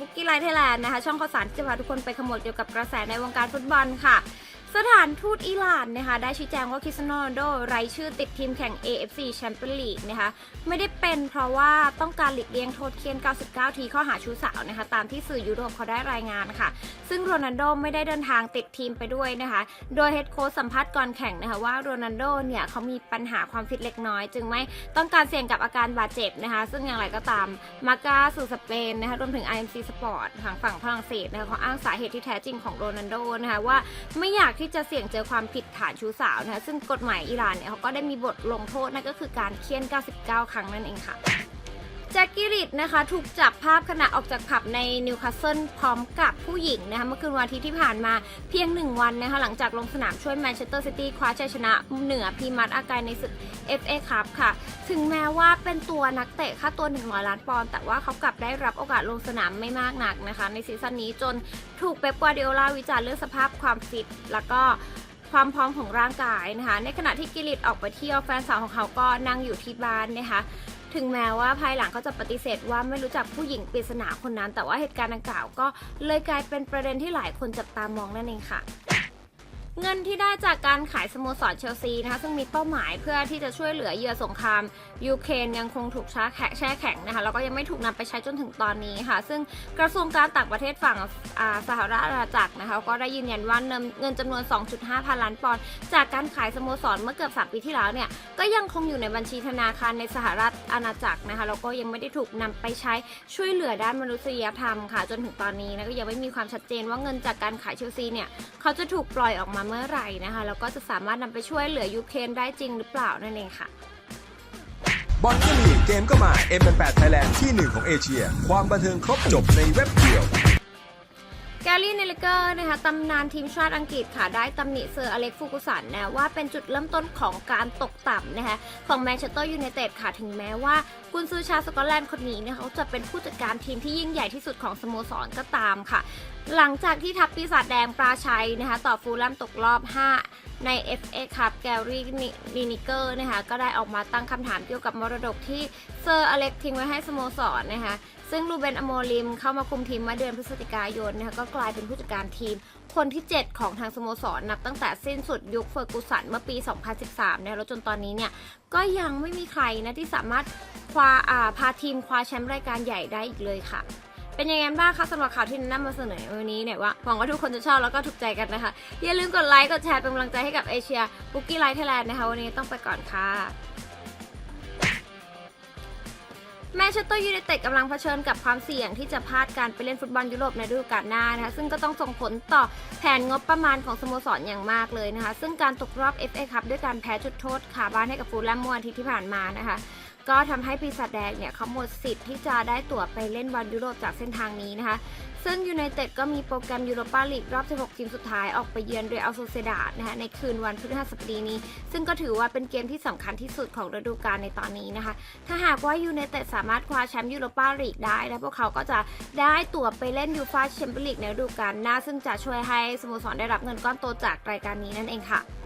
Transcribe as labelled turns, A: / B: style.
A: บุ๊กี้ไลท์ไทยแลนด์นะคะ ช่องข่าวสารที่จะพาทุกคนไปขมวดเกี่ยวกับกระแสในวงการฟุตบอลค่ะ สถานทูตอิหร่านนะคะ ได้ชี้แจงว่าคริสตียโนโรนัลโดไร้ชื่อติดทีมแข่ง AFC Champions League นะคะ ไม่ได้เป็นเพราะว่าต้องการหลีกเลี่ยงโทษเคียน 99 ทีข้อหาชู้สาวนะคะ ตามที่สื่อยุโรปเขาได้รายงานค่ะ ซึ่งโรนัลโดไม่ได้เดินทางติดทีมไปด้วยนะคะ โดยเฮดโค้ชสัมภาษณ์ก่อนแข่งนะคะว่าโรนัลโดเนี่ยเขามีปัญหาความฟิตเล็กน้อย จึงไม่ต้องการเสี่ยงกับอาการบาดเจ็บนะคะ ซึ่งอย่างไรก็ตามมาก้าสู่สเปนนะคะรวมถึง IMC Sport ทางฝั่งฝรั่งเศสนะคะเขาอ้างสาเหตุที่แท้จริงของโรนัลโดนะคะว่าไม่อยากที่ที่จะเสี่ยงเจอความผิดฐานชู้สาวนะคะซึ่งกฎหมายอิหร่านเนี่ยเขาก็ได้มีบทลงโทษนั่นก็คือการเคี่ยน 99 ครั้งนั่นเองค่ะ แจ็คกิริดนะคะถูกจับภาพขณะออกจากผับในนิวคาสเซิลพร้อมกับผู้หญิงนะคะเมื่อคืนวันอาทิตย์ที่ผ่านมาเพียงหนึ่งวันนะคะหลังจากลงสนามช่วยแมนเชสเตอร์ซิตี้คว้าชัยชนะเหนือพีมัดอากายในศึก FA ครับค่ะ ถึงแม้ว่าเป็นตัวนักเตะค่าตัว 100 ล้านปอนด์แต่ว่าเขากลับได้รับโอกาสลงสนามไม่มากนักนะคะ ในซีซั่นนี้จนถูกเป๊ปกวาร์ดิโอลาวิจารณ์เรื่องสภาพความฟิตแล้วก็ความพร้อมของร่างกายนะคะในขณะที่กิริตออกไปเที่ยวแฟนสาวของเขาก็นั่งอยู่ที่บ้านนะคะ ถึงแม้ว่าภายหลังเขาจะปฏิเสธว่าไม่รู้จักผู้หญิงปริศนาคนนั้น แต่ว่าเหตุการณ์ดังกล่าวก็เลยกลายเป็นประเด็นที่หลายคนจับตามองนั่นเองค่ะ เงินที่ได้จากการขายสโมสรเชลซีนะคะซึ่งมีเป้าหมายเพื่อที่จะช่วยเหลือเหยื่อสงครามยูเครนยังคงถูกช้าแขะแช่แข็งนะคะแล้วก็ยังไม่ถูกนำไปใช้จนถึงตอนนี้ค่ะ ซึ่งกระทรวงการต่างประเทศฝั่งสหรัฐอาณาจักรนะคะก็ได้ยืนยันว่าเงินเงินจำนวน 2.5 พันล้านปอนด์จากการขายสโมสรเมื่อเกือบ 3 ปีที่แล้วเนี่ยก็ยังคงอยู่ในบัญชีธนาคารในสหรัฐอาณาจักรนะคะแล้วก็ยังไม่ได้ถูกนำไปใช้ช่วยเหลือด้านมนุษยธรรมค่ะ จนถึงตอนนี้นะก็ยังไม่มีความชัดเจนว่าเงินจากการขายเชลซีเนี่ยเขาจะถูกปล่อยออกมาเมื่อไหร่นะคะ แล้วก็จะสามารถนำไปช่วยเหลือยูเครนได้จริงหรือเปล่านั่นเองค่ะ
B: บอลก็มีเกมก็มา M8 Thailand ที่หนึ่งของเอเชีย ความบันเทิงครบจบในเว็บเดียว
A: แกลลี่เนลิเกอร์นะคะตำนานทีมชาติอังกฤษค่ะ ได้ตำหนิเซอร์อเล็กฟูกุสันนะว่าเป็นจุดเริ่มต้นของการตกต่ำนะคะของแมนเชสเตอร์ยูไนเต็ดค่ะ ถึงแม้ว่า กุนซือชาวสกอตแลนด์คนนี้เนี่ยเขาจะเป็นผู้จัดการทีมที่ยิ่งใหญ่ที่สุดของสโมสรก็ตามค่ะ หลังจากที่ทัพปีศาจแดงปราชัยนะคะต่อฟูลแลมตกรอบ 5 ใน FA ครับแกลลี่นินิเกอร์นะคะก็ได้ออกมาตั้งคำถามเกี่ยวกับมรดกที่เซอร์อเล็กทิ้งไว้ให้สโมสรนะคะซึ่งรูเบนอโมลิมเข้ามาคุมทีมเมื่อเดือนพฤศจิกายนนะคะก็กลายเป็นผู้จัดการทีมคนที่ 7 ของทางสโมสรนับตั้งแต่สิ้นสุดยุคเฟอร์กูสันเมื่อปี 2013 นะแล้วจนตอนนี้เนี่ยก็ยังไม่มีใครนะที่สามารถ คว้าอ่าพาทีมคว้าแชมป์รายการใหญ่ได้อีกเลยค่ะ เป็นยังไงบ้างคะสำหรับข่าวที่นำมาเสนอวันนี้เนี่ยว่าหวังว่าทุกคนจะชอบแล้วก็ถูกใจกันนะคะ อย่าลืมกดไลค์กดแชร์เป็นกำลังใจให้กับเอเชียบุกี้ไลท์ไทยแลนด์นะคะวันนี้ต้องไปก่อนค่ะแมนเชสเตอร์ยูไนเต็ดกำลังเผชิญกับความเสี่ยงที่จะพลาดการไปเล่นฟุตบอลยุโรปในฤดูกาลหน้านะคะซึ่งก็ต้องส่งผลต่อแผนงบประมาณของสโมสรอย่างมากเลยนะคะ ซึ่งการตกรอบ FA คัพด้วยการแพ้จุดโทษขาบ้านให้กับฟูลแลมเมื่อวันอาทิตย์ที่ผ่านมานะคะ ก็ทำให้ปีศาจแดงเนี่ยเขาหมดสิทธิ์ที่จะได้ตั๋วไปเล่นบอลยุโรปจากเส้นทางนี้นะคะ ซึ่งยูไนเต็ดก็มีโปรแกรมยูโรปาลีกรอบ 16 ทีมสุดท้ายออกไปเยือนเรอัลโซเซดาดนะคะในคืนวันพฤหัสบดีนี้ ซึ่งก็ถือว่าเป็นเกมที่สำคัญที่สุดของฤดูกาลในตอนนี้นะคะ ถ้าหากว่ายูไนเต็ดสามารถคว้าแชมป์ยูโรปาลีกได้และพวกเขาก็จะได้ตั๋วไปเล่นยูฟาแชมเปี้ยนลีกในฤดูกาลหน้า ซึ่งจะช่วยให้สโมสรได้รับเงินก้อนโตจากรายการนี้นั่นเองค่ะ